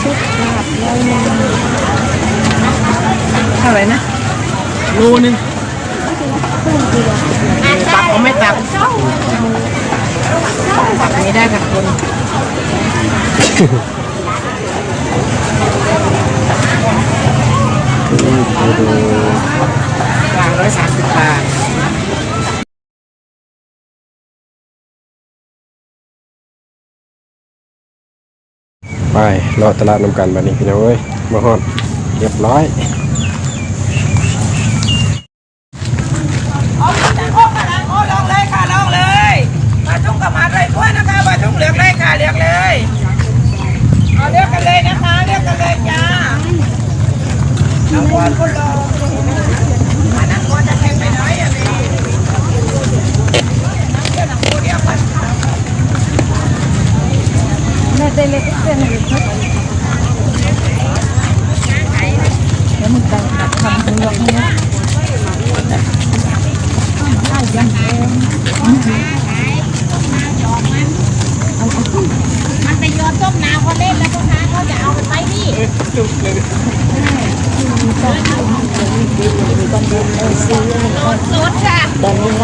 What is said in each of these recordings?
ชุดลาบร้อยหนึ่งเท่าไหร่นะโลนึงตับก็ไม่ตับตับไม่ได้กับคนกลางร้อยสามสิบบาท ไปรอตลาดน้ำกันบัดนี้พี่น้องเอ้ยมาฮอดเรียบร้อย แม่ได้เล็กเส้นหรือชุดแล้วมันแต่งแบบทำเป็นยกเนี้ยได้ยังเอง มันไปโยนต้มน้ำเขาเล่นแล้วพ่อค้าเขาจะเอามันไปนี่ วันเดียวเออซื้อ รถค่ะ ตอนนี้ห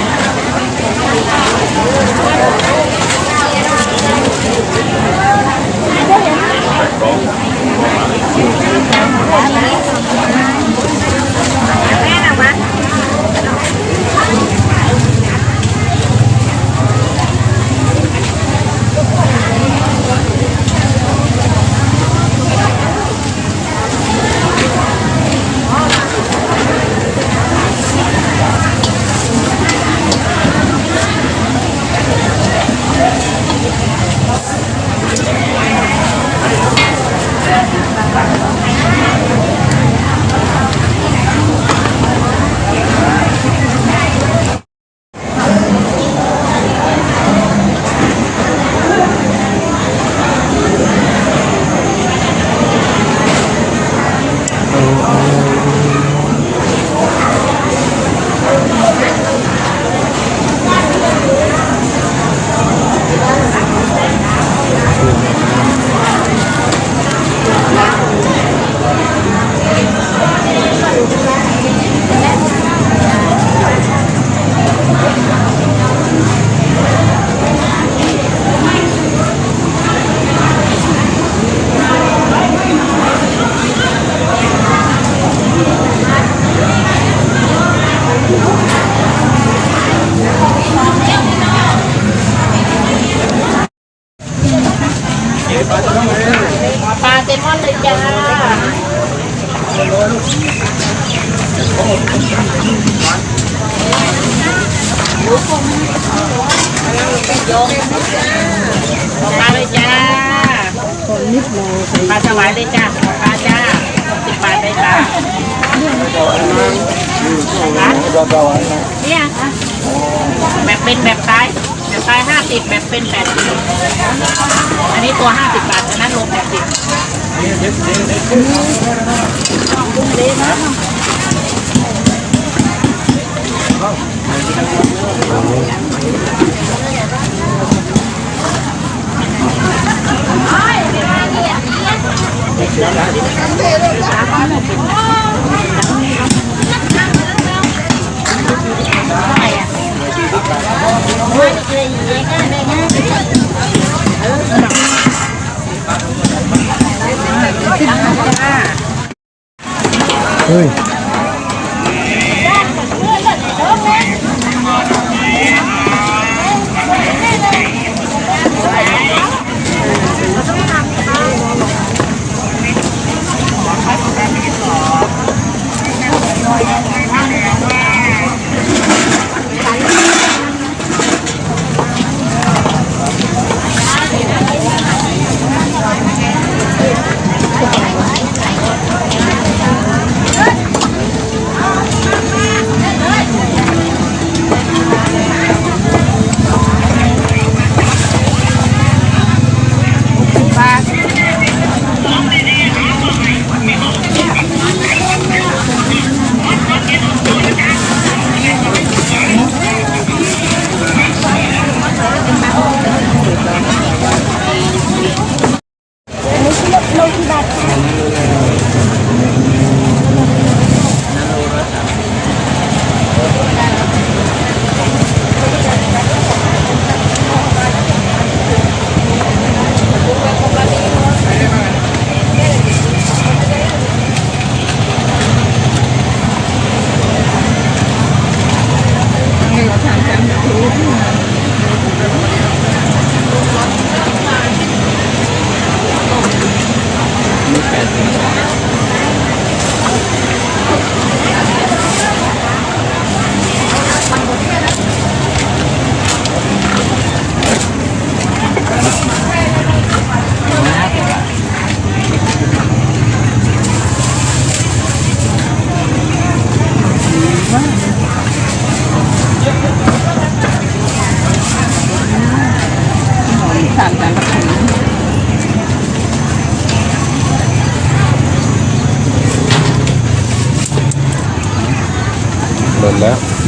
ปลาเซลมอนเลยจ้าปลาเลยจ้าคนนิดหน่อยปลาสวายเลยจ้าปลาจ้าสิบบาทได้จ้าเนี่ยแบบเป็นแบบตาย แบบตายห้าสิบแบบเป็นแปดสิบอันนี้ตัวห้าสิบบาทอันนั้นรวมแปดสิบ Ui. കുഴപ്പമില്ല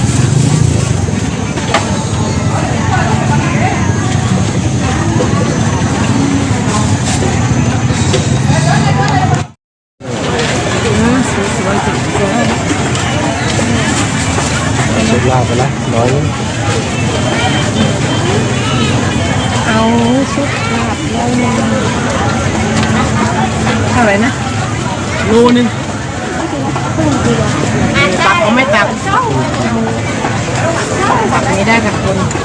la phải lá nói. Ao sốt lạp lâu sao vậy nè? Luôn đi เอาไม่ตักตักไม่ได้กับคนนี่ค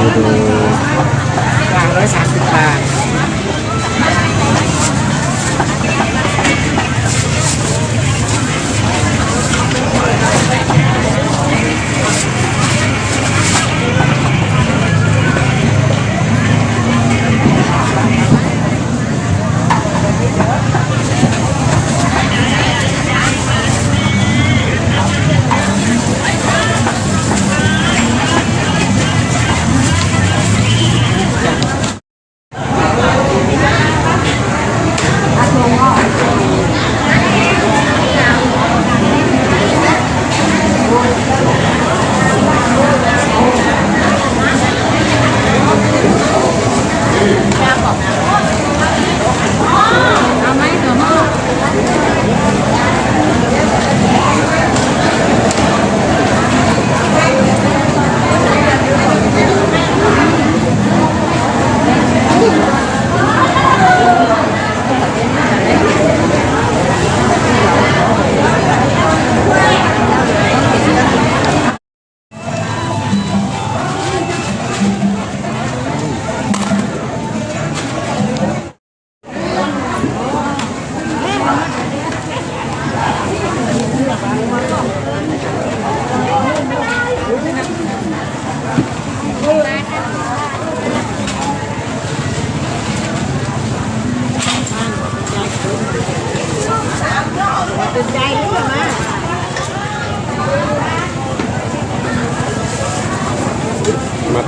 ือดูวางร้อยสามสิบบาท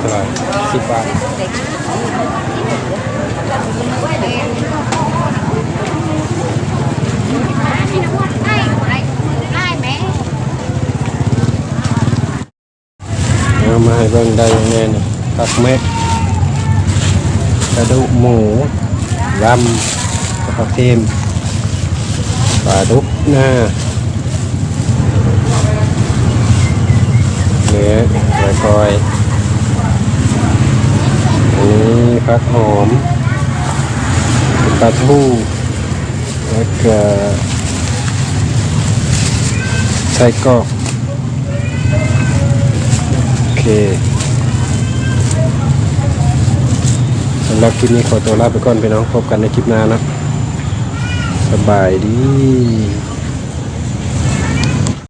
rồi xịt vào mà hai bên đây nè các mẹ cá đậu mù găm cá thêm và đúc na nè rồi coi อันนี้ผักหอมปลาทูแล้วก็ไส้กรอกโอเคสำหรับคลิปนี้ขอตัวลาไปก่อนพี่น้องพบกันในคลิปหน้านะสบายดี